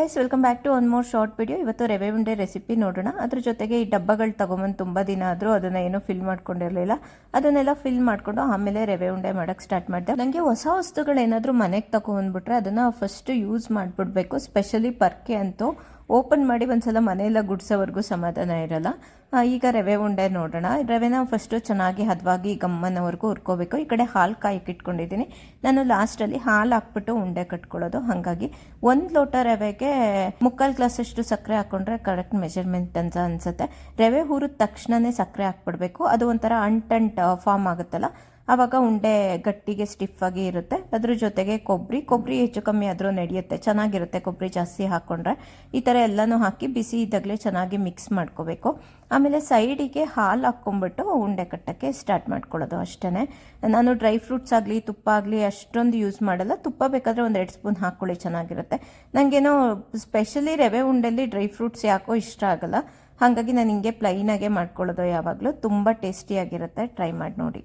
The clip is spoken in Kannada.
Guys welcome back to one more short video ಇವತ್ತು ರವೆ ಉಂಡೆ ರೆಸಿಪಿ ನೋಡೋಣ. ಅದ್ರ ಜೊತೆಗೆ ಈ ಡಬ್ಬಗಳು ತಗೊಂಬಂದು ತುಂಬ ದಿನ ಆದರೂ ಅದನ್ನ ಏನು ಫಿಲ್ ಮಾಡ್ಕೊಂಡಿರಲಿಲ್ಲ. ಅದನ್ನೆಲ್ಲ ಫಿಲ್ ಮಾಡಿಕೊಂಡು ಆಮೇಲೆ ರವೆ ಉಂಡೆ ಮಾಡೋಕ್ಕೆ ಸ್ಟಾರ್ಟ್ ಮಾಡಿದೆ. ನನಗೆ ಹೊಸ ವಸ್ತುಗಳೇನಾದರೂ ಮನೆಗೆ ತಗೊಂಡ್ಬಿಟ್ರೆ ಅದನ್ನು ಫಸ್ಟ್ ಯೂಸ್ ಮಾಡಿಬಿಡ್ಬೇಕು ಸ್ಪೆಷಲಿ ಪರ್ಕೆ ಅಂತೂ. ಓಪನ್ ಮಾಡಿ ಒಂದ್ಸಲ ಮನೆಯೆಲ್ಲ ಗುಡ್ಸೋವರೆಗೂ ಸಮಾಧಾನ ಇರಲ್ಲ. ಈಗ ರವೆ ಉಂಡೆ ನೋಡೋಣ. ರವೆನ ಫಸ್ಟು ಚೆನ್ನಾಗಿ ಹದವಾಗಿ ಗಮ್ಮನವರೆಗೂ ಹುರ್ಕೋಬೇಕು. ಈ ಕಡೆ ಹಾಲು ಕಾಯಕ್ಕೆ ಇಟ್ಕೊಂಡಿದ್ದೀನಿ. ನಾನು ಲಾಸ್ಟಲ್ಲಿ ಹಾಲು ಹಾಕ್ಬಿಟ್ಟು ಉಂಡೆ ಕಟ್ಕೊಳ್ಳೋದು. ಹಾಗಾಗಿ ಒಂದು ಲೋಟ ರವೆಗೆ ಮುಕ್ಕಾಲು ಗ್ಲಾಸಷ್ಟು ಸಕ್ಕರೆ ಹಾಕ್ಕೊಂಡ್ರೆ ಕರೆಕ್ಟ್ ಮೆಜರ್ಮೆಂಟ್ ಅಂತ ಅನಿಸುತ್ತೆ. ರವೆ ಹುರಿದ ತಕ್ಷಣವೇ ಸಕ್ಕರೆ ಹಾಕ್ಬಿಡ್ಬೇಕು. ಅದು ಒಂಥರ ಅಂಟಂಟ್ ಫಾರ್ಮ್ ಆಗುತ್ತಲ್ಲ. ಆವಾಗ ಉಂಡೆ ಗಟ್ಟಿಗೆ ಸ್ಟಿಫ್ ಆಗಿ ಇರುತ್ತೆ. ಅದ್ರ ಜೊತೆಗೆ ಕೊಬ್ಬರಿ ಕೊಬ್ಬರಿ ಹೆಚ್ಚು ಕಮ್ಮಿ ಆದರೂ ನಡೆಯುತ್ತೆ. ಚೆನ್ನಾಗಿರುತ್ತೆ ಕೊಬ್ಬರಿ ಜಾಸ್ತಿ ಹಾಕ್ಕೊಂಡ್ರೆ ಈ ಥರ ಎಲ್ಲನೂ ಹಾಕಿ ಬಿಸಿ ಇದ್ದಾಗಲೇ ಚೆನ್ನಾಗಿ ಮಿಕ್ಸ್ ಮಾಡ್ಕೋಬೇಕು. ಆಮೇಲೆ ಸೈಡಿಗೆ ಹಾಲು ಹಾಕ್ಕೊಂಬಿಟ್ಟು ಉಂಡೆ ಕಟ್ಟೋಕ್ಕೆ ಸ್ಟಾರ್ಟ್ ಮಾಡ್ಕೊಳ್ಳೋದು ಅಷ್ಟೇ ನಾನು ಡ್ರೈ ಫ್ರೂಟ್ಸ್ ಆಗಲಿ, ತುಪ್ಪ ಆಗಲಿ ಅಷ್ಟೊಂದು ಯೂಸ್ ಮಾಡಲ್ಲ. ತುಪ್ಪ ಬೇಕಾದರೆ ಒಂದು ಎರಡು ಸ್ಪೂನ್ ಹಾಕ್ಕೊಳ್ಳಿ ಚೆನ್ನಾಗಿರುತ್ತೆ. ನನಗೇನೋ ಸ್ಪೆಷಲಿ ರವೆ ಉಂಡೆಲಿ ಡ್ರೈ ಫ್ರೂಟ್ಸ್ ಯಾಕೋ ಇಷ್ಟ ಆಗಲ್ಲ. ಹಾಗಾಗಿ ನಾನು ಹಿಂಗೆ ಪ್ಲೈನಾಗೆ ಮಾಡ್ಕೊಳ್ಳೋದು ಯಾವಾಗಲೂ. ತುಂಬ ಟೇಸ್ಟಿಯಾಗಿರುತ್ತೆ ಟ್ರೈ ಮಾಡಿ ನೋಡಿ.